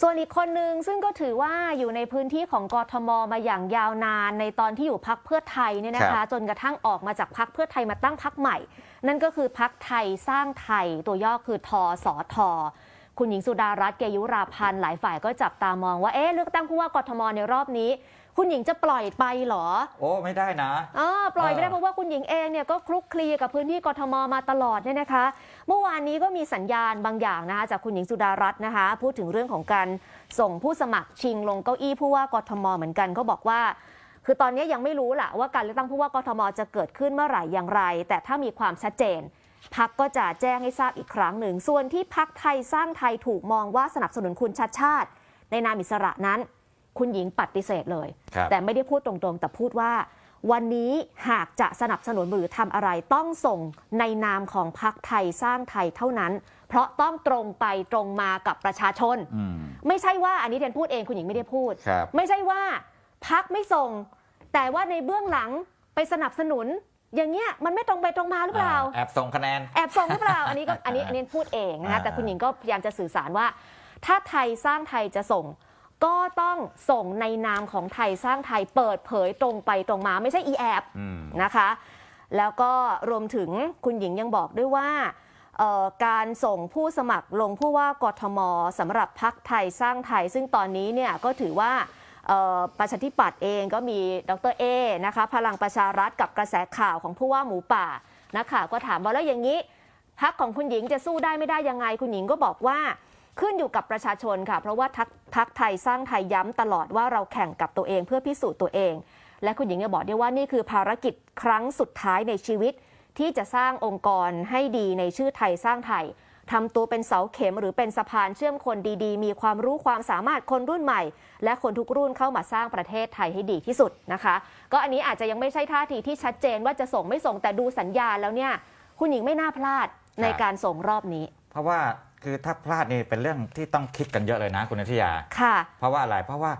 ส่วนอีกคนนึงซึ่งก็ถือว่าอยู่ในพื้นที่ของกทมมาอย่างยาวนานในตอนที่อยู่พักเพื่อไทยเนี่ยนะคะ จนกระทั่งออกมาจากพักเพื่อไทยมาตั้งพักใหม่ นั่นก็คือพักไทยสร้างไทยตัวย่อคือทอสอทอคุณหญิงสุดารัตน์เกยุราพันธ์หลายฝ่ายก็จับตามองว่าเอ๊ะเลือกตั้งผู้ว่ากทมในรอบนี้ คุณหญิงจะปล่อยไปเหรอโอ้ไม่ได้นะอ๋อปล่อยไม่ได้เออเพราะว่าคุณหญิงเองเนี่ยก็คลุกคลีกับพื้นที่กทมมาตลอดเนี่ยนะคะ เมื่อวานนี้ก็มีสัญญาณบางอย่างนะคะจากคุณหญิงสุดารัตน์นะคะ พูดถึงเรื่องของการส่งผู้สมัครชิงลงเก้าอี้ผู้ว่ากทมเหมือนกันก็บอกว่าคือตอนนี้ยังไม่รู้แหละว่าการเลือกตั้งผู้ว่ากทมจะเกิดขึ้นเมื่อไหร่อย่างไร แต่ถ้ามีความชัดเจนพักก็จะแจ้งให้ทราบอีกครั้งหนึ่ง ส่วนที่พักไทยสร้างไทยถูกมองว่าสนับสนุนคุณชัดชาติ ในนามอิสระนั้น คุณหญิงปฏิเสธเลยครับแต่ไม่ได้พูดตรงๆ แต่พูดว่า วันนี้หากจะสนับสนุนหรือทำอะไรต้องส่งในนามของพักไทยสร้างไทยเท่านั้น เพราะต้องตรงไปตรงมากับประชาชนอืมไม่ใช่ว่าอันนี้เทนพูดเองคุณหญิงไม่ได้พูดครับไม่ใช่ว่าพักไม่ส่ง แต่ว่าในเบื้องหลังไปสนับสนุนอย่างเงี้ยมันไม่ตรงไปตรงมาหรือเปล่าแอบส่งคะแนนแอบส่งหรือเปล่าอันนี้ก็อันนี้อันนี้พูดเองนะคะอ่าแต่คุณหญิงก็พยายามจะสื่อสารว่า ถ้าไทยสร้างไทยจะส่ง ก็ต้องส่งในนามของไทยสร้างไทยเปิดเผยตรงไปตรงมาไม่ใช่อีแอบอืมนะคะ แล้วก็รวมถึงคุณหญิงยังบอกด้วยว่าเอ่อการส่งผู้สมัครลงผู้ว่ากทมสำหรับพักไทยสร้างไทย ซึ่งตอนนี้เนี่ยก็ถือว่าเอ่อประชาธิปัตย์เองก็มีดรเอนะคะพลังประชารัฐกับกระแสข่าวของผู้ว่าหมูป่านะคะก็ถามว่าแล้วอย่างนี้พักของคุณหญิงจะสู้ได้ไม่ได้ยังไงคุณหญิงก็บอกว่า ขึ้นอยู่กับประชาชนค่ะ เพราะว่าทักพักไทยสร้างไทยย้ำตลอดว่าเราแข่งกับตัวเองเพื่อพิสูจน์ตัวเอง และคุณหญิงยังบอกด้วยว่านี่คือภารกิจครั้งสุดท้ายในชีวิต ที่จะสร้างองค์กรให้ดีในชื่อไทยสร้างไทยทำตัวเป็นเสาเข็มหรือเป็นสะพานเชื่อมคนดีๆ มีความรู้ความสามารถคนรุ่นใหม่ และคนทุกรุ่นเข้ามาสร้างประเทศไทยให้ดีที่สุดนะคะ ก็อันนี้อาจจะยังไม่ใช่ท่าทีที่ชัดเจนว่าจะส่งไม่ส่งแต่ดูสัญญาณแล้วเนี่ย คุณหญิงไม่น่าพลาดในการส่งรอบนี้ เพราะว่า คือถ้าพลาดนี่เป็นเรื่องที่ต้องคิดกันเยอะเลยนะคุณนิทยา ค่ะ เพราะว่าอะไรเพราะว่า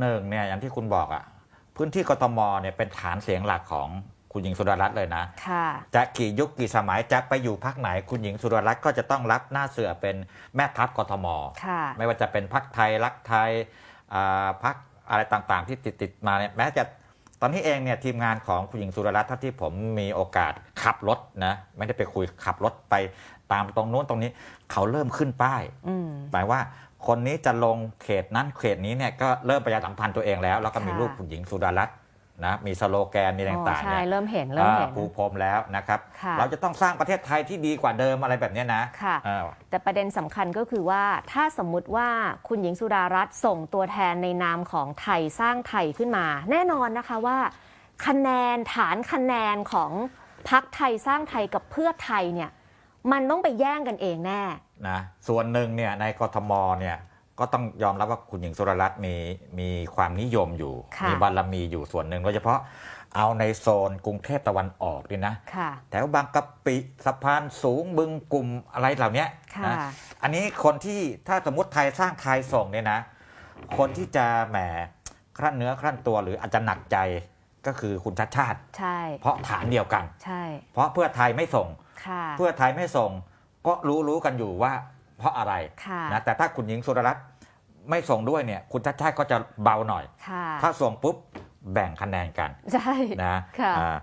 หนึ่งเนี่ยอย่างที่คุณบอกอะพื้นที่กทมเนี่ยเป็นฐานเสียงหลักของคุณหญิงสุดารัตน์เลยนะ ค่ะ จะกี่ยุคกี่สมัยจะไปอยู่พักไหน คุณหญิงสุดารัตน์ก็จะต้องรับหน้าเสือเป็นแม่ทัพกทม ค่ะ ไม่ว่าจะเป็นพักไทยรักไทยอ่าพักอะไรต่างๆ ที่ติดติดๆมาเนี่ยแม้จะ ตอนนี้เองเนี่ยทีมงานของคุณหญิงสุดารัตน์เท่าที่ผมมีโอกาสขับรถนะไม่ได้ไปคุยขับรถไปตามตรงนู้นตรงนี้เขาเริ่มขึ้นป้ายอืมหมายว่าคนนี้จะลงเขตนั้นเขตนี้เนี่ยก็เริ่มประชาสัมพันธ์ตัวเองแล้ว แล้วก็มีค่ะรูปคุณหญิงสุดารัตน์ นะมีสโลแกนมีอะไรอ๋อต่างๆใช่เนี่ยเริ่มเห็นเริ่มเห็นอ่าปูพรมแล้วนะครับค่ะเราจะต้องสร้างประเทศไทยที่ดีกว่าเดิมอะไรแบบเนี้ยนะค่ะอ่าแต่ประเด็นสำคัญก็คือว่าถ้าสมมุติว่าคุณหญิงสุดารัตน์ส่งตัวแทนในนามของไทยสร้างไทยขึ้นมา แน่นอนนะคะว่า คะแนนฐานคะแนนของพักไทยสร้างไทยกับเพื่อไทยเนี่ยมันต้องไปแย่งกันเองแน่นะส่วนหนึ่งเนี่ยในกทมเนี่ย ก็ต้องยอมรับว่าคุณหญิงสุรรัตน์มีมีความนิยมอยู่ค่ะมีบารมีอยู่ส่วนหนึ่งโดยเฉพาะเอาในโซนกรุงเทพตะวันออกนี่นะค่ะแถวบางกะปิสะพานสูงบึงกลุ่มอะไรเหล่านี้ค่ะนะอันนี้คนที่ถ้าสมมติไทยสร้างไทยส่งเนี่ยนะ คนที่จะแหมครั่นเนื้อครั่นตัวหรืออาจจะหนักใจก็คือคุณชัดชาติใช่เพราะฐานเดียวกันใช่เพราะเพื่อไทยไม่ส่งค่ะเพื่อไทยไม่ส่ง ก็รู้รู้กันอยู่ว่า เพราะอะไรค่ะนะแต่ถ้าคุณหญิงสุดารัตน์ไม่ส่งด้วยเนี่ยคุณชัดชาติก็จะเบาหน่อยค่ะถ้าส่งปุ๊บแบ่งคะแนนกันใช่นะค่ะอ่า